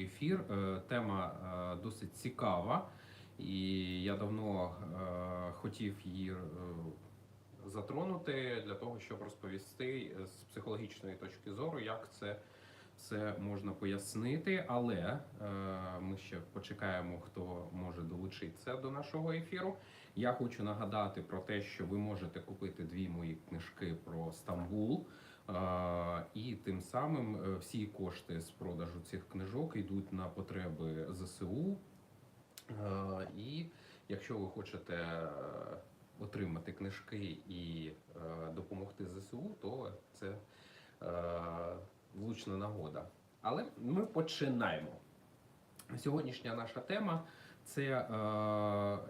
цей ефір. Е, Тема е, досить цікава, і я давно е, хотів її затронути для того, щоб розповісти з психологічної точки зору, як це все можна пояснити. Але ми ще почекаємо, хто може долучитися до нашого ефіру. Я хочу нагадати про те, що ви можете купити дві мої книжки про Стамбул. І тим самим е, всі кошти з продажу цих книжок йдуть на потреби ЗСУ. І якщо ви хочете е, отримати книжки і е, допомогти ЗСУ, то це влучна нагода. Але ми починаємо. Сьогоднішня наша тема це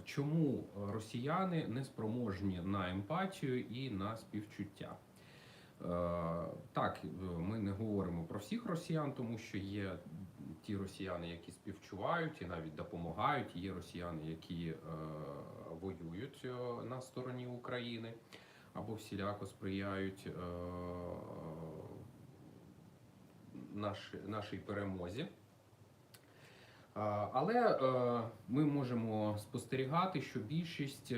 чому росіяни не спроможні на емпатію і на співчуття. Е, Так, е, ми не говоримо про всіх росіян, тому що є ті росіяни, які співчувають і навіть допомагають. Є росіяни, які е, воюють на стороні України або всіляко сприяють нашій перемозі. Але ми можемо спостерігати, що більшість,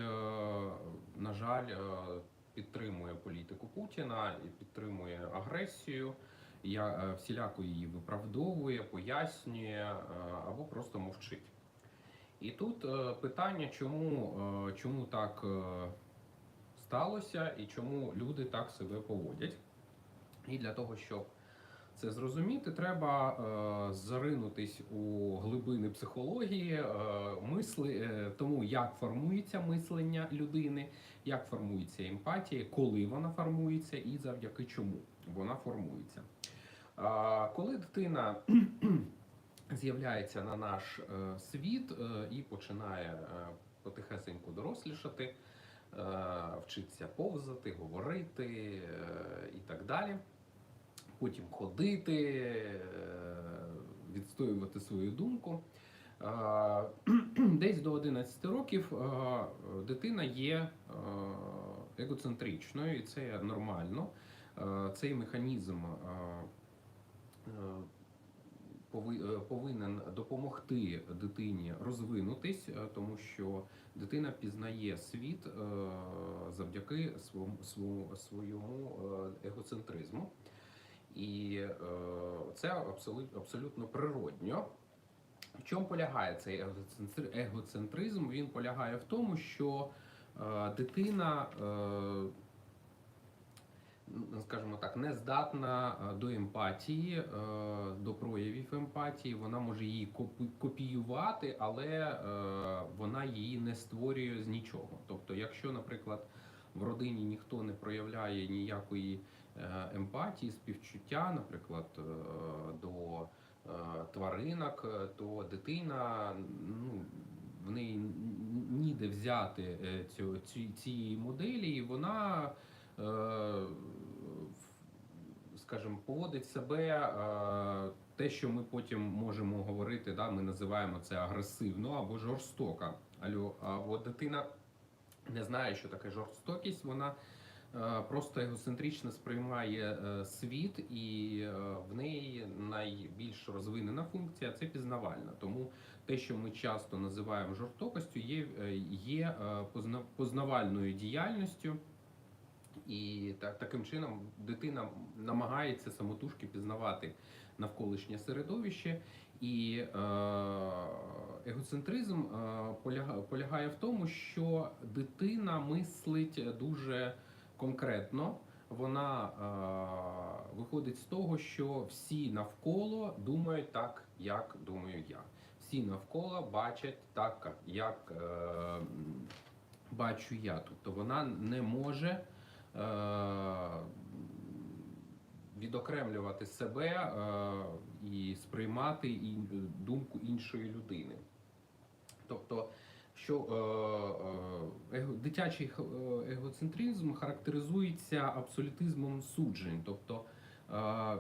на жаль, підтримує політику Путіна і підтримує агресію, я е, всіляко її виправдовує, пояснює е, або просто мовчить. І тут е, питання, чому, чому так сталося і чому люди так себе поводять. І для того, щоб це зрозуміти, треба е, заринутись у глибини психології, е, мисли, е, тому як формується мислення людини, як формується емпатія, коли вона формується і завдяки чому вона формується. А, коли дитина з'являється на наш е, світ е, і починає е, потихесеньку дорослішати, е, вчиться повзати, говорити е, і так далі потім ходити, е, відстоювати свою думку. Десь до 11 років дитина є е, егоцентричною, і це нормально. Цей механізм е, пови- повинен допомогти дитині розвинутись, тому що дитина пізнає світ завдяки своєму, егоцентризму. І е, це абсолютно, абсолютно природньо. В чому полягає цей егоцентризм? Він полягає в тому, що е, дитина, е, скажімо так, не здатна е, до емпатії, е, до проявів емпатії. Вона може її копіювати, але е, вона її не створює з нічого. Тобто, якщо, наприклад, в родині ніхто не проявляє ніякої емпатії, співчуття, наприклад, е, до е, тваринок, е, то дитина ну, в неї ніде взяти е, цю, цієї моделі, і вона, е, скажімо, поводить себе е, те, що ми потім можемо говорити, да, ми називаємо це агресивно або жорстоко. Або дитина не знає, що таке жорстокість, вона е, просто егоцентрично сприймає е, світ, і е, в неї найбільш розвинена функція це пізнавальна. Тому те, що ми часто називаємо жорстокостю, є, е, є е, познавальною діяльністю. І так, таким чином дитина намагається самотужки пізнавати навколишнє середовище. І е, егоцентризм е, полягає в тому, що дитина мислить дуже конкретно. Вона е, виходить з того, що всі навколо думають так, як думаю я. Всі навколо бачать так, як е, бачу я. Тобто вона не може е, відокремлювати себе е, і сприймати ін- думку іншої людини. Тобто, що е, е, дитячий е, егоцентризм характеризується абсолютизмом суджень. Тобто е,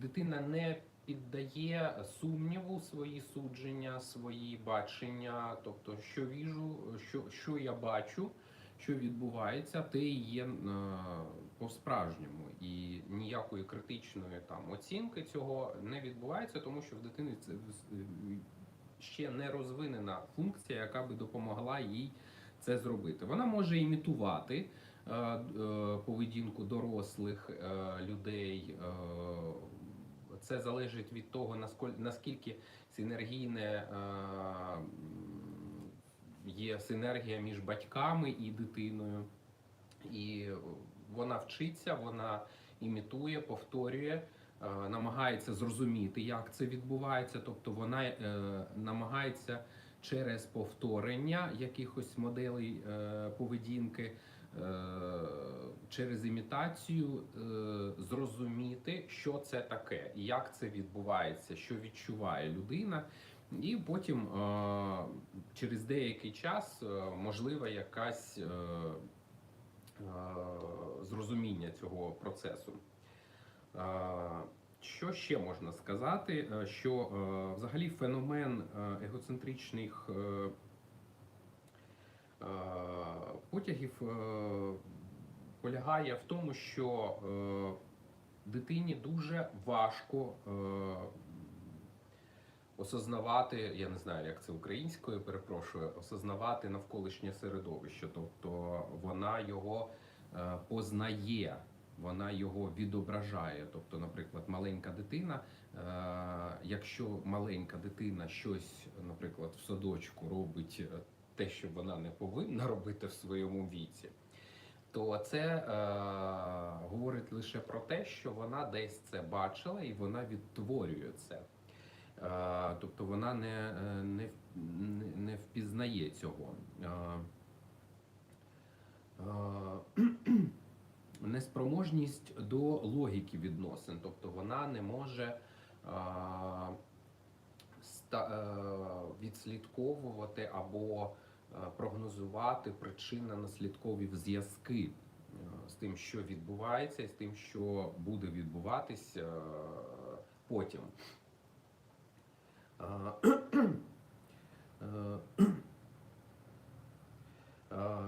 дитина не піддає сумніву свої судження, свої бачення, тобто, що віжу, що, що я бачу, що відбувається, те і є е, по-справжньому. І ніякої критичної там оцінки цього не відбувається, тому що в дитини це ще не розвинена функція, яка би допомогла їй це зробити. Вона може імітувати е, е, поведінку дорослих е, людей. Це залежить від того, наскільки синергійне є синергія між батьками і дитиною. І вона вчиться, вона імітує, повторює, намагається зрозуміти, як це відбувається. Тобто вона е, намагається через повторення якихось моделей е, поведінки, е, через імітацію е, зрозуміти, що це таке, як це відбувається, що відчуває людина. І потім е, через деякий час е, можлива якась е, е, зрозуміння цього процесу. Що ще можна сказати? Е, Що е, взагалі феномен е, егоцентричних потягів полягає в тому, що дитині дуже важко осознавати, я не знаю, як це українською, перепрошую, осознавати навколишнє середовище. Тобто вона його познає, вона його відображає. Тобто, наприклад, маленька дитина, е, якщо маленька дитина щось, наприклад, в садочку робить е, те, що вона не повинна робити в своєму віці. То це е, говорить лише про те, що вона десь це бачила і вона відтворює це. Е, тобто вона не, е, не, не, впізнає цього. Е, Неспроможність до логіки відносин, тобто вона не може е, відслідковувати або е, прогнозувати причинно-наслідкові зв'язки е, з тим, що відбувається, і з тим, що буде відбуватись потім.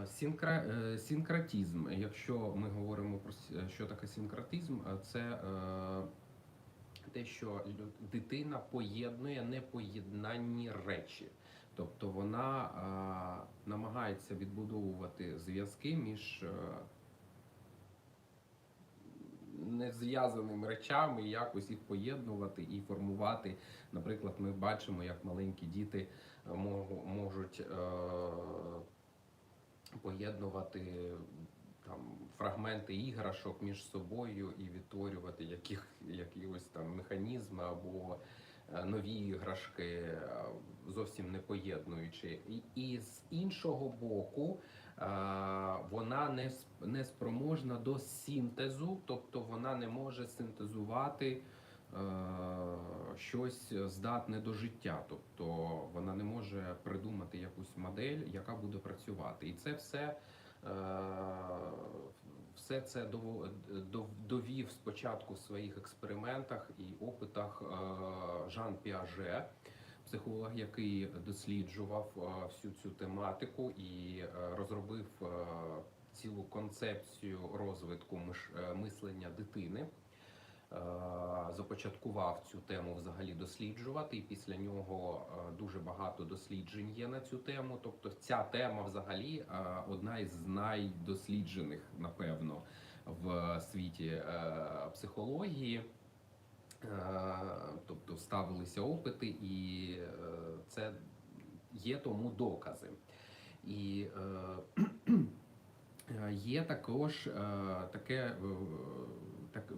Е, е, Е, е, Синкратизм. Якщо ми говоримо про с- що таке синкратизм, е, це е, те, що дитина поєднує непоєднанні речі. Тобто вона е, намагається відбудовувати зв'язки між е, незв'язаними речами, і якось їх поєднувати і формувати. Наприклад, ми бачимо, як маленькі діти е, можуть е, поєднувати там фрагменти іграшок між собою і відтворювати яких, якісь там механізми або е, нові іграшки, е, зовсім не поєднуючи. І, і з іншого боку, е, вона не, не спроможна до синтезу, тобто вона не може синтезувати. Е, Щось здатне до життя, тобто вона не може придумати якусь модель, яка буде працювати, і це все, е, все це довів спочатку в своїх експериментах і опитах е, Жан Піаже, психолог, який досліджував всю цю тематику і розробив цілу концепцію розвитку мислення дитини. Е, Започаткував цю тему взагалі досліджувати, і після нього е, дуже багато досліджень є на цю тему. Тобто, ця тема взагалі е, одна із найдосліджених, напевно, в світі психології. Тобто ставилися опити, і це є тому докази. І е, є також е, таке, так,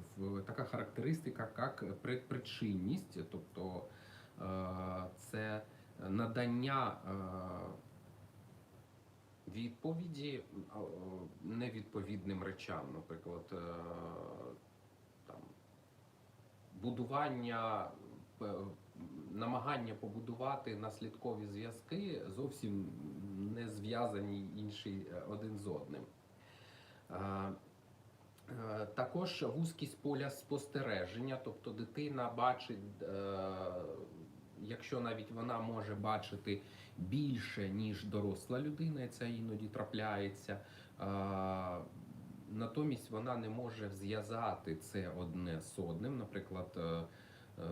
така характеристика, як предпричинність, тобто е, це надання е, відповіді е, невідповідним речам, наприклад, там будування, намагання побудувати наслідкові зв'язки зовсім не зв'язані інший один з одним. Е, е, Також вузькість поля спостереження, тобто дитина бачить, е, якщо навіть вона може бачити більше, ніж доросла людина, і це іноді трапляється. Натомість вона не може зв'язати це одне з одним. Наприклад, е, е,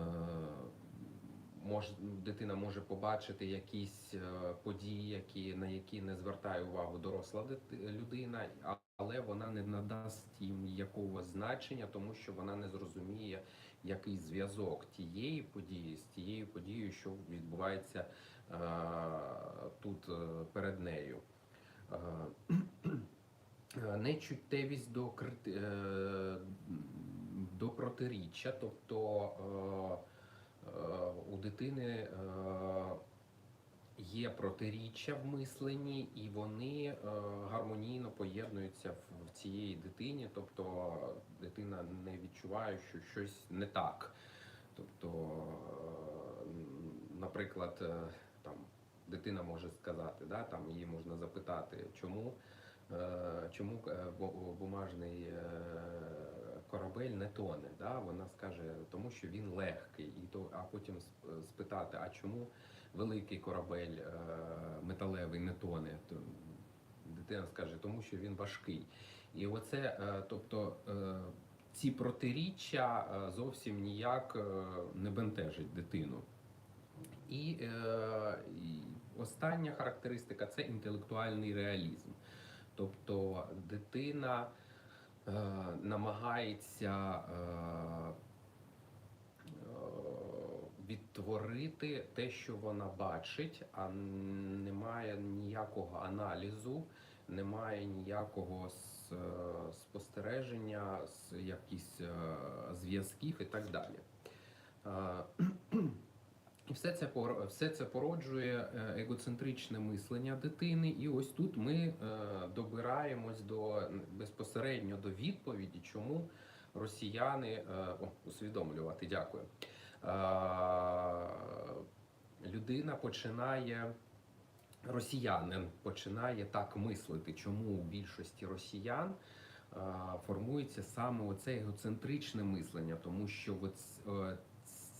мож, дитина може побачити якісь е, події, які, на які не звертає увагу доросла людина, але вона не надасть їм якогось значення, тому що вона не зрозуміє який зв'язок тієї події з тією подією, що відбувається е, тут е, перед нею. Е, Е, Нечуттєвість до е, до протиріччя, тобто у дитини е, є протиріччя в мисленні, і вони е, гармонійно поєднуються в, цієї дитині, тобто дитина не відчуває, що щось не так. Тобто, е, наприклад, там дитина може сказати, да, там її можна запитати, чому, чому бумажний корабель не тоне. Да? Вона скаже, тому що він легкий, і то, а потім спитати, а чому великий корабель е, металевий не тоне? То дитина скаже, тому що він важкий. І оце, е, тобто. е, ці протиріччя зовсім ніяк не бентежить дитину. І, і остання характеристика це інтелектуальний реалізм. Тобто дитина е, намагається е, е, відтворити те, що вона бачить, а немає ніякого аналізу, немає ніякого спостереження, якісь зв'язків і так далі. І все це все це породжує е, егоцентричне мислення дитини. І ось тут ми е, добираємось до безпосередньо до відповіді, чому росіяни е, о, усвідомлювати. Дякую. Людина починає. Росіянин починає так мислити, чому у більшості росіян формується саме оце егоцентричне мислення, тому що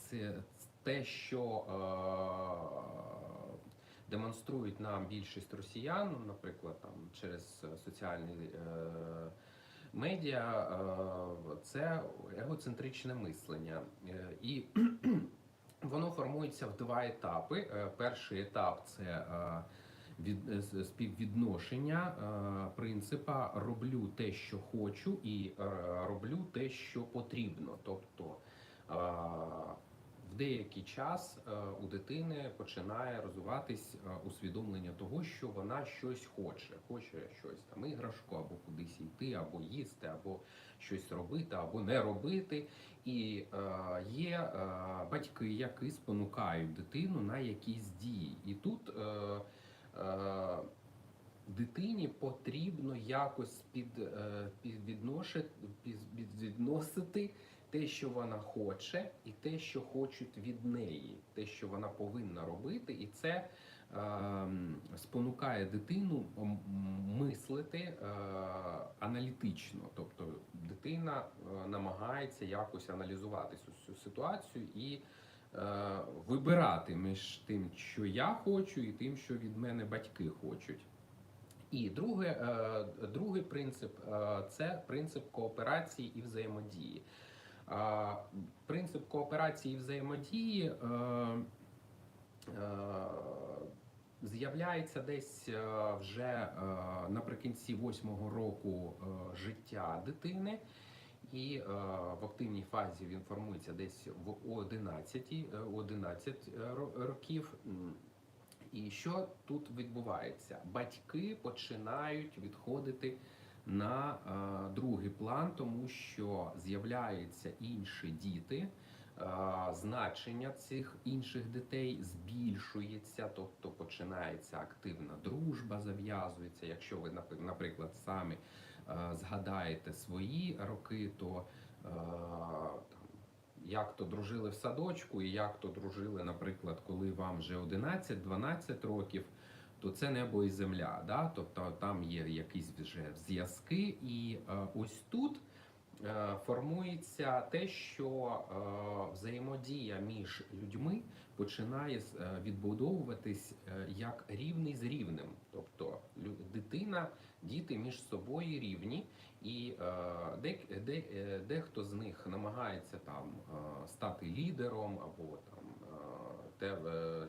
це те, що е, демонструють нам більшість росіян, ну, наприклад, там через соціальні е, медіа, е, це егоцентричне мислення. Е, І воно формується в два етапи. Е, Перший етап це е, від е, співвідношення е, принципа роблю те, що хочу, і е, роблю те, що потрібно. Тобто е, в деякий час е, у дитини починає розвиватись е, усвідомлення того, що вона щось хоче, хоче щось там іграшку, або кудись йти, або їсти, або щось робити, або не робити. І е, є батьки, які спонукають дитину на якісь дії. І тут дитині потрібно якось під, підвідношити, підвідносити те, що вона хоче, і те, що хочуть від неї, те, що вона повинна робити, і це е, спонукає дитину мислити е, аналітично. Тобто дитина е, намагається якось аналізувати цю, ситуацію і е, вибирати між тим, що я хочу, і тим, що від мене батьки хочуть. І друге, е, другий принцип е, це принцип кооперації і взаємодії. Принцип кооперації і взаємодії е, е, з'являється десь е, вже наприкінці восьмого року життя дитини. І е, в активній фазі він формується десь в 11, е, 11 років. І що тут відбувається? Батьки починають відходити на е, другий план, тому що з'являються інші діти. е, Значення цих інших дітей збільшується, тобто починається активна дружба, зав'язується. Якщо ви, наприклад, самі е, згадаєте свої роки, то там, як то дружили в садочку, і як то дружили, наприклад, коли вам вже 11-12 років, то це небо і земля. Да? Тобто там є якісь вже зв'язки, і е, ось тут. е, Формується те, що е, взаємодія між людьми починає відбудовуватись як рівний з рівним. Тобто дитина, діти між собою рівні, і е, де, де, е, дехто з них намагається там стати лідером або там те,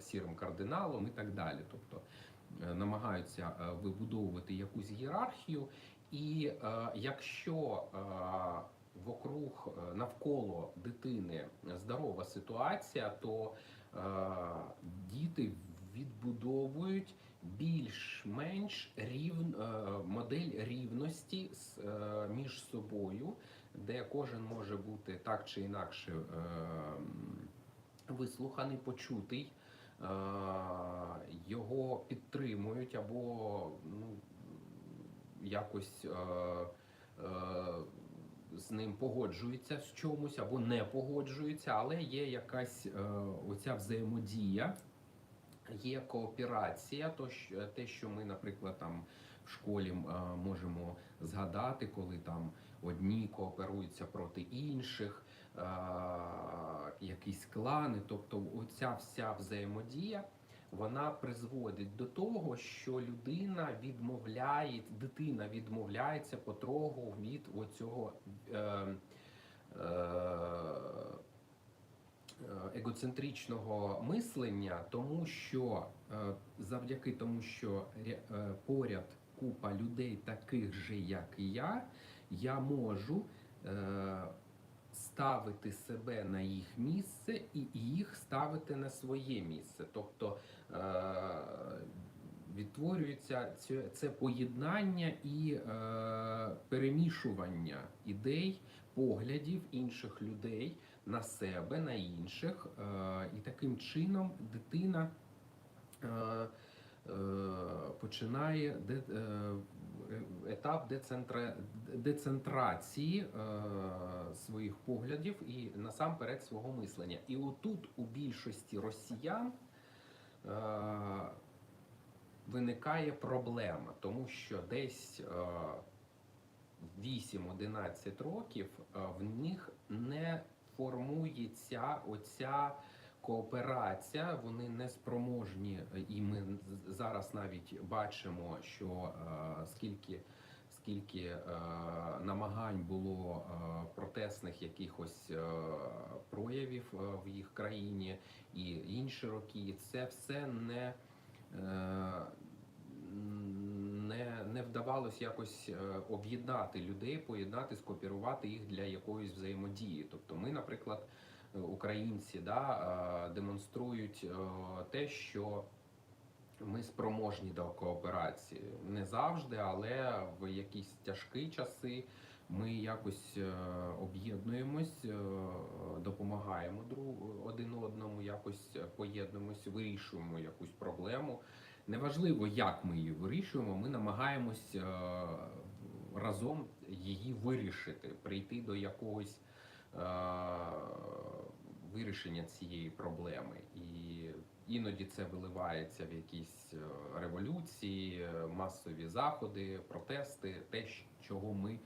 сірим кардиналом і так далі. Тобто намагаються е, вибудовувати якусь ієрархію, і е, якщо е, вокруг е, навколо дитини здорова ситуація, то е, діти відбудовують більш-менш рівн, е, модель рівності з, е, між собою, де кожен може бути так чи інакше е, вислуханий, почутий, е, його підтримують або ну, якось е, е, з ним погоджуються з чомусь або не погоджуються, але є якась е, оця взаємодія, є кооперація, то те, що ми, наприклад, там в школі е, можемо згадати, коли там одні кооперуються проти інших, е, якісь клани, тобто оця вся взаємодія. Вона призводить до того, що людина відмовляє, дитина відмовляється потроху від оцього е, е, егоцентричного мислення, тому що е, завдяки тому, що е, поряд купа людей таких же, як і я, я можу е, ставити себе на їх місце і їх ставити на своє місце. Тобто е, відтворюється це, поєднання і е, перемішування ідей, поглядів інших людей на себе, на інших, е, і таким чином дитина починає де, етап децентра, децентрації е, своїх поглядів і насамперед свого мислення. І отут у більшості росіян е, виникає проблема, тому що десь е, 8-11 років е, в них не формується оця кооперація, вони не спроможні, і ми зараз навіть бачимо, що е, скільки. Скільки е, намагань було е, протестних якихось е, проявів е, в їх країні і інші роки, це все не, е, не, не вдавалось якось е, об'єднати людей, поєднати, скопірувати їх для якоїсь взаємодії. Тобто, ми, наприклад, українці, да, е, демонструють е, те, що ми спроможні до кооперації. Не завжди, але в якісь тяжкі часи ми якось е, об'єднуємось, допомагаємо один одному, якось поєднуємось, вирішуємо якусь проблему. Неважливо, як ми її вирішуємо, ми намагаємось разом її вирішити, прийти до якогось вирішення цієї проблеми. І іноді це виливається в якісь е, революції, е, масові заходи, протести, те, чого ми е,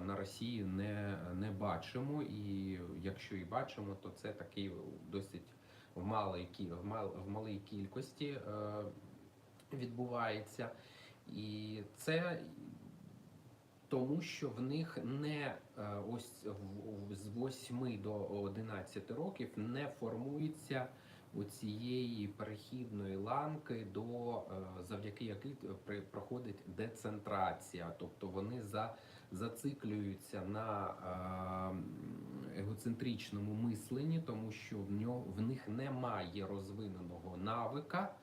на Росії не, не бачимо. І якщо і бачимо, то це такий досить в малій, в мал- в малій кількості е, відбувається. І це тому, що в них не е, ось з 8 до 11 років не формується оцієї перехідної ланки, до е, завдяки якій при- проходить децентрація, тобто вони за зациклюються на е, егоцентричному мисленні, тому що в нього в них немає розвиненого навика,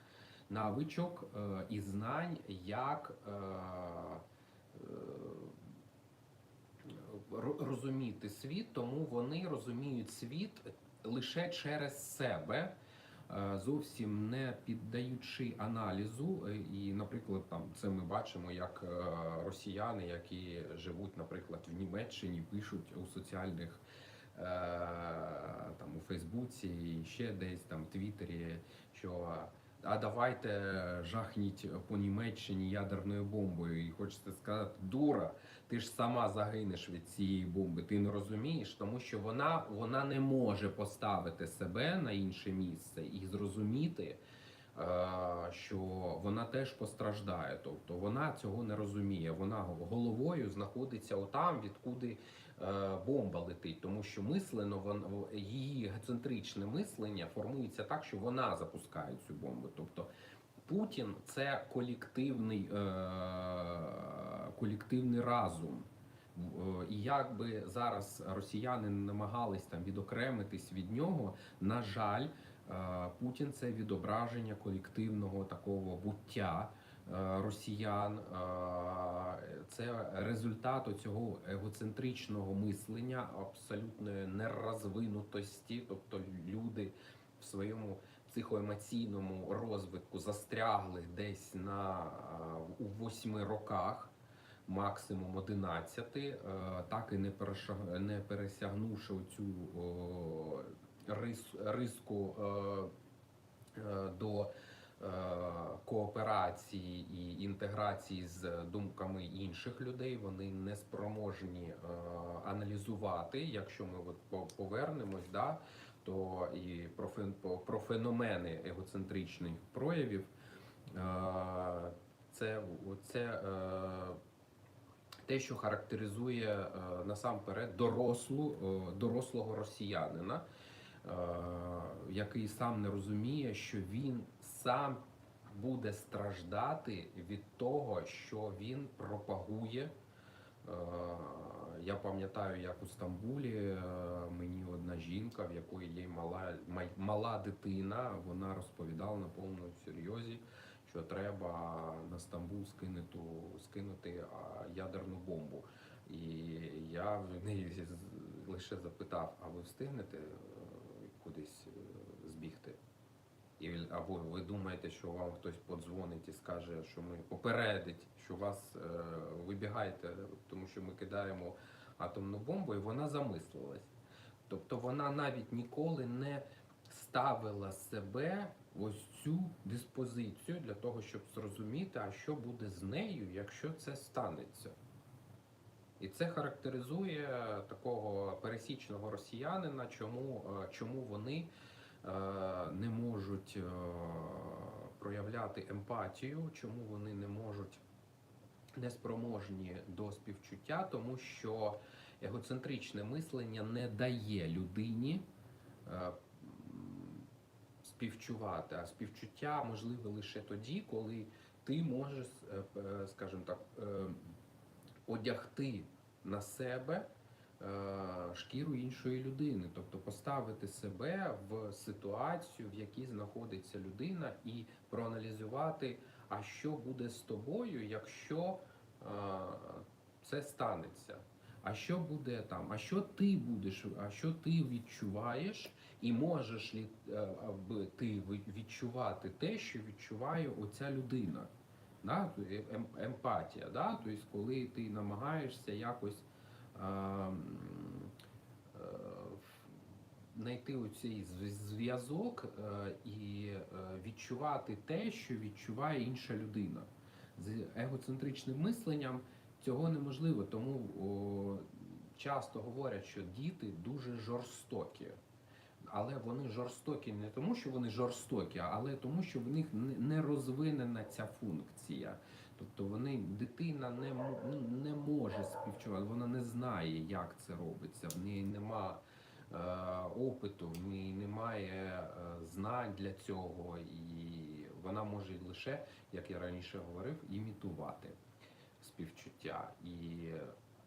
навичок е, і знань, як е, е, розуміти світ, тому вони розуміють світ лише через себе. е, Зовсім не піддаючи аналізу, Е, і, наприклад, там це ми бачимо, як е, росіяни, які живуть, наприклад, в Німеччині, пишуть у соціальних е, там у Фейсбуці і ще десь там Твіттері, що а давайте жахніть по Німеччині ядерною бомбою. І хочеться сказати, дура, ти ж сама загинеш від цієї бомби. Ти не розумієш, тому що вона, вона не може поставити себе на інше місце і зрозуміти. е, Що вона теж постраждає, тобто вона цього не розуміє. Вона головою знаходиться отам, відкуди бомба летить, тому що мислено вон, її егоцентричне мислення формується так, що вона запускає цю бомбу. Тобто Путін це колективний, е, колективний разум. Е, І як би зараз росіяни намагались там відокремитись від нього, на жаль, е, Путін це відображення колективного такого буття е, росіян. Е, Це результат цього егоцентричного мислення, абсолютної нерозвинутості, тобто люди в своєму психоемоційному розвитку застрягли десь на е, у восьми роках, максимум 11, е, так і не не пересягнувши цю риску е, е, до е, кооперації і інтеграції з думками інших людей. Вони не спроможні е, аналізувати. Якщо ми от по- повернемось, да, то і про, феномени егоцентричних проявів. е, Це, це е, те, що характеризує е, насамперед дорослу, е, дорослого росіянина, е, який сам не розуміє, що він сам буде страждати від того, що він пропагує. Е, Я пам'ятаю, як у Стамбулі е, мені одна жінка, в якої є мала, мала дитина, вона розповідала на повному серйозі, що треба на Стамбул скинути, скинути ядерну бомбу. І я в неї лише запитав: а ви встигнете е, кудись? І, або ви думаєте, що вам хтось подзвонить і скаже, що ми попередить, що вас е, вибігайте, тому що ми кидаємо атомну бомбу, і вона замислилась. Тобто вона навіть ніколи не ставила себе ось цю диспозицію для того, щоб зрозуміти, а що буде з нею, якщо це станеться. І це характеризує такого пересічного росіянина, чому, е, чому вони не можуть е, проявляти емпатію, чому вони не можуть неспроможні до співчуття, тому що егоцентричне мислення не дає людині е, співчувати, а співчуття можливе лише тоді, коли ти можеш, е, е, скажімо так, е, одягти на себе е, шкіру іншої людини, тобто поставити себе в ситуацію, в якій знаходиться людина, і проаналізувати, а що буде з тобою, якщо е, це станеться. А що буде там? А що ти будеш? А що ти відчуваєш? І можеш лі е, ти відчувати те, що відчуває оця людина? Да? Є ем- Емпатія, да? тобто, коли ти намагаєшся якось е, е, знайти оцей зв- зв'язок е, і е, відчувати те, що відчуває інша людина. З егоцентричним мисленням цього неможливо, тому о, часто говорять, що діти дуже жорстокі. Але вони жорстокі не тому, що вони жорстокі, але тому, що в них не розвинена ця функція. Тобто вони дитина не, ну, не може співчувати, вона не знає, як це робиться. В неї нема е, опиту, в неї немає е, знань для цього, і вона може лише, як я раніше говорив, імітувати співчуття. І,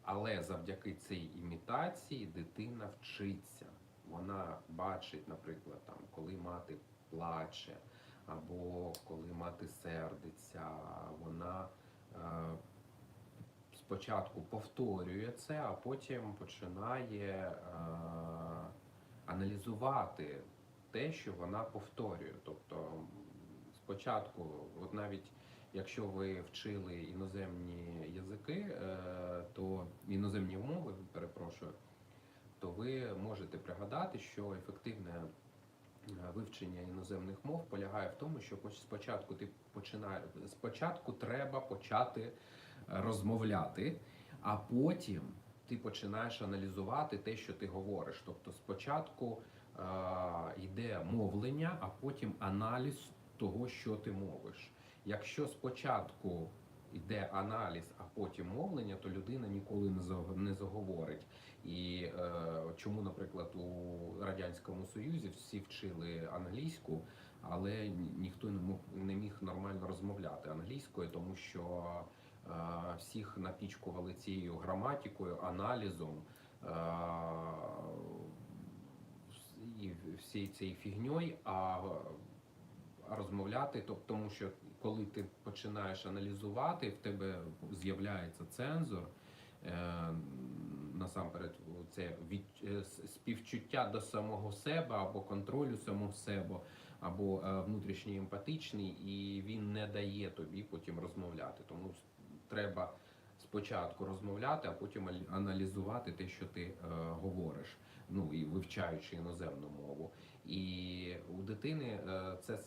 але завдяки цій імітації дитина вчиться. Вона бачить, наприклад, там, коли мати плаче, або коли мати сердиться, вона е, спочатку повторює це, а потім починає е, аналізувати те, що вона повторює. Тобто спочатку, от навіть якщо ви вчили іноземні язики, е, то іноземні мови, перепрошую, то ви можете пригадати, що ефективне вивчення іноземних мов полягає в тому, що поч- спочатку ти починаєш спочатку треба почати е, розмовляти, а потім ти починаєш аналізувати те, що ти говориш. Тобто спочатку е, йде мовлення, а потім аналіз того, що ти мовиш. Якщо спочатку йде аналіз, а потім мовлення, то людина ніколи не заг- не заговорить. І е, чому, наприклад, у радянському союзі всі вчили англійську, але ніхто не мог не міг нормально розмовляти англійською, тому що е, всіх напічкували цією граматикою, аналізом. Е, і всією цією фігньою, а розмовляти, тобто, тому що коли ти починаєш аналізувати, в тебе з'являється цензор. Е, насамперед, це від е, співчуття до самого себе або контролю самого себе, або е, внутрішній емпатичний, і він не дає тобі потім розмовляти. Тому треба спочатку розмовляти, а потім аналізувати те, що ти е, говориш. Ну і вивчаючи іноземну мову. І у дитини е, це е,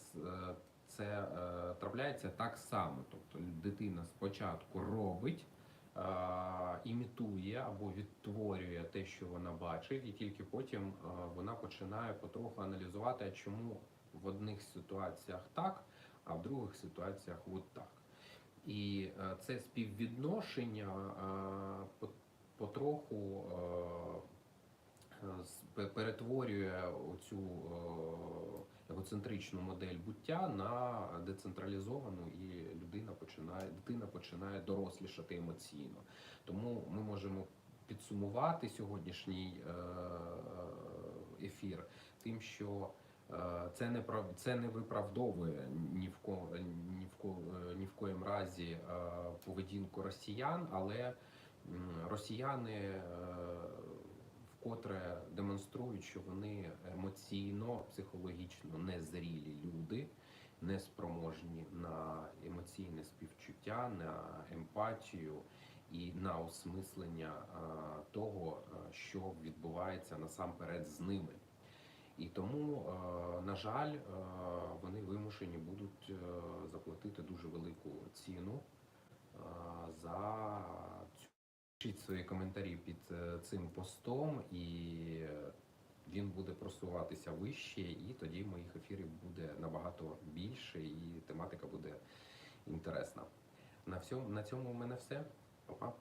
це е, трапляється так само. Тобто дитина спочатку робить, е, імітує або відтворює те, що вона бачить, і тільки потім е, вона починає потроху аналізувати, чому в одних ситуаціях так, а в других ситуаціях от так. І е, це співвідношення е, потроху е, е, перетворює оцю е, егоцентричну модель буття на децентралізовану, і людина починає дитина починає дорослішати емоційно. Тому ми можемо підсумувати сьогоднішній е, ефір тим, що е, це не прав... це не виправдовує ні в ко... ні в ко... е, ні в коїм разі е, поведінку росіян, але росіяни е, вкотре демонструють, що вони емоційно, психологічно незрілі люди, не спроможні на емоційне співчуття, на емпатію і на осмислення е, того, е, що відбувається насамперед з ними. І тому, е, на жаль, вони вимушені будуть заплатити дуже велику ціну за. Пишіть свої коментарі під е, цим постом, і він буде просуватися вище, і тоді моїх ефірів буде набагато більше, і тематика буде інтересна. На всьому на цьому в мене все. Па-па.